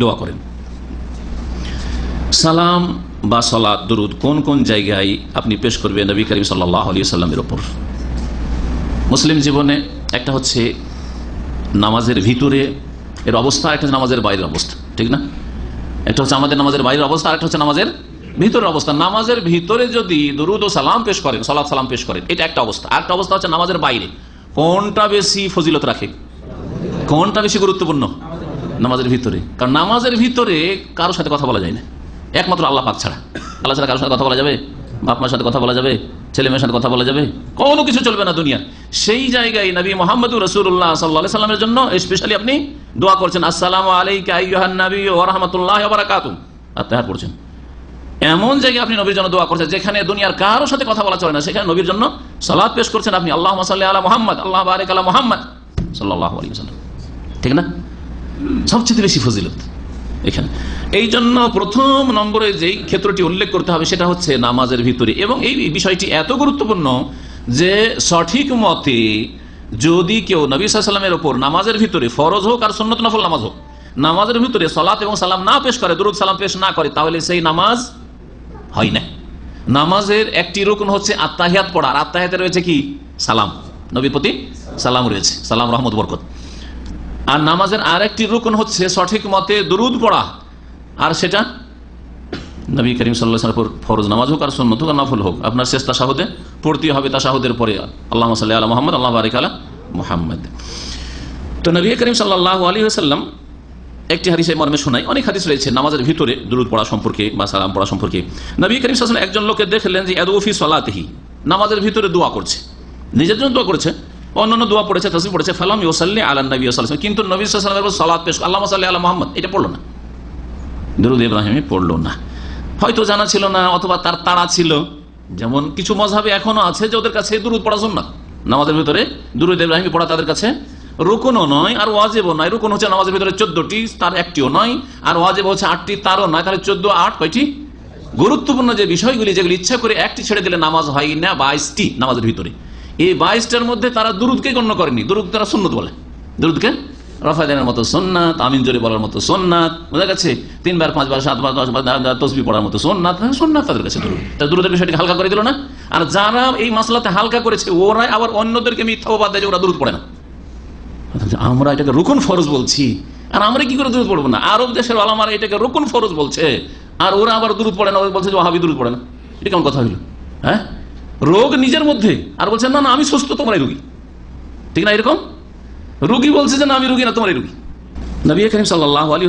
দোয়া করেন। সালাম বা সলাদ দরুদ কোন কোন জায়গায় আপনি পেশ করবেন নবী করিম সাল্লামের ওপর? মুসলিম জীবনে একটা হচ্ছে নামাজের ভিতরে এর অবস্থা একটা নামাজের বাইরের অবস্থা, ঠিক না? একটা হচ্ছে আমাদের নামাজের বাইরের অবস্থা আর একটা হচ্ছে নামাজের ভিতরের অবস্থা। নামাজের ভিতরে যদি দরুদ ও সালাম পেশ করেন সালাদ সালাম পেশ করেন, এটা একটা অবস্থা। আর একটা অবস্থা হচ্ছে নামাজের বাইরে। কোনটা বেশি ফজিলত রাখে? কোনটা বেশি গুরুত্বপূর্ণ? নামাজের ভিতরে। কারণ নামাজের ভিতরে কারোর সাথে কথা বলা যায় না। একমাত্র আল্লাহ পাক ছাড়া। আল্লাহ ছাড়া কারোর সাথে কথা বলা যাবে? বাপ মার সাথে কথা বলা যাবে? ছেলে মেয়ের সাথে কথা বলা যাবে? কোনো কিছু চলবে না দুনিয়া সেই জায়গায় নবী মোহাম্মদ রসুল্লাহ সাল্লাহ সাল্লামের জন্য স্পেশালি আপনি দোয়া করছেন, আসসালাম আলাইকা ওয়া রাহমাতুল্লাহি ওয়া বারাকাতুহু। আত্মাহার পড়ছেন এমন জায়গায় আপনি নবীর জন্য দোয়া করছেন, যেখানে দুনিয়ার কারোর সাথে কথা বলা চলে না। সেখানে নবীর জন্য সালাদ পেশ করছেন আপনি আল্লাহ সাল্লি আলা মোহাম্মদ, আল্লাহ বারেক আলা মোহাম্মদ সাল্লাহ আলী ঠিক না? সবচেয়ে বেশি ফজিলত এখানে। এই জন্য প্রথম নম্বরে যেই ক্ষেত্রটি উল্লেখ করতে হবে সেটা হচ্ছে নামাজের ভিতরে। এবং এই বিষয়টি এত গুরুত্বপূর্ণ যে সঠিক মতে যদি কেউ নবী সাল্লামের ওপর নামাজের ভিতরে ফরজ হোক আর সন্নত নফল নামাজ হোক, নামাজের ভিতরে সলাত এবং সালাম না পেশ করে, দরুদ সালাম পেশ না করে, তাহলে সেই নামাজ হয় না। নামাজের একটি রুকন হচ্ছে আত্মাহিয়াত পড়া, আর আত্মাহিয়াতে রয়েছে কি? সালাম। নবীপতি সালাম রয়েছে। সালাম, রহমত, বরকত। আর নামাজের আর একটি রুকন হচ্ছে সঠিক মতে দরুদ পড়া। আর সেটা? নবী করিম সাল্লাহ ফরজ নামাজ হোক আর সন্ন্যত হোক আর নফল হোক। আপনার শেষ তাসাহুদে পড়তে হবে তাসাহুদের পরে। আল্লাহ সাল্লাহ আলা মোহাম্মদ, আল্লাহ বারিক আলা মোহাম্মদ। তো নবী করিম সাল্লাহ আলী আসাল্লাম একটি হাদিসে মর্মে শোনাই অনেক হাদিস রয়েছে নামাজের ভিতরে দূরত পড়া সম্পর্কে বা সালাম পড়া সম্পর্কে। নবী করিম সাল্লাম একজন লোককে দেখলেন যে এদৌফি সলাতেহি, নামাজের ভিতরে দোয়া করছে। নিজের জন্য দোয়া করছে। অন্যান্য দোয়া পড়েছে তসবি পড়েছে, ফালাম ইউসাল্লি আল্লাহ নবী সাল্লাম কিন্তু নবী সাল্লামের সালাদ পেশ আল্লাহ সাল্লি আল্লাহ মোহাম্মদ। এটা পড়ল না। দরুদ ইব্রাহিমে পড়ল না। হয়তো জানা ছিল না, অথবা তার তাড়া ছিল। যেমন কিছু মজাবে এখনও আছে যে ওদের কাছে দুরুদ পড়া না নামাজের ভিতরে দুরুদ ইব্রাহিমী পড়া তাদের কাছে রুকুনও নয় আর ওয়াজেবও নয়। রুকুন হচ্ছে নামাজের ভিতরে চোদ্দটি, তার একটিও নয়। আর ওয়াজেব হচ্ছে আটটি, তারও নয়। তাহলে চোদ্দ, আট কয়টি? গুরুত্বপূর্ণ যে বিষয়গুলি, যেগুলি ইচ্ছা করে একটি ছেড়ে দিলে নামাজ হয় না বাইশটি নামাজের ভিতরে। এই বাইশটার মধ্যে তারা দুরুদকে গণ্য করেনি। দুরুদ তারা সুন্নত বলে। দুরুদকে? রফায়দানের মতো সোননাথ আমিন জোরে বলার মতো সোননাথ বোঝা গেছে? তিনবার, পাঁচবার, সাতবার, দশবার তসবি পড়ার মতো সোননাথ সোননাথ তাদের কাছে দুরুদ। তা দুরুদের বিষয়টিকে হালকা করে দিল না? আর যারা এই মাসলাতে হালকা করেছে, ওরাই আবার অন্যদেরকে মিথ্যা বাদ দেয় যে ওরা দুরুদ পড়ে না। আমরা এটাকে রুকুন ফরজ বলছি। আর আমরা কি করে দূরত পড়ব না? আরব দেশের আলামারা এটাকে রুকুন ফরজ বলছে। আর ওরা আবার দূরত পড়ে না বলছে যে হাবি দূরত পড়ে না। এটা কেমন কথা হইল? হ্যাঁ? রোগ নিজের মধ্যে। আর বলছে, না না, আমি সুস্থ তোমার রুগী। ঠিক না, এরকম? রুগী বলছে যে, না, আমি রুগী না তোমার রুগী। নবী করিম সাল্লাহ আলী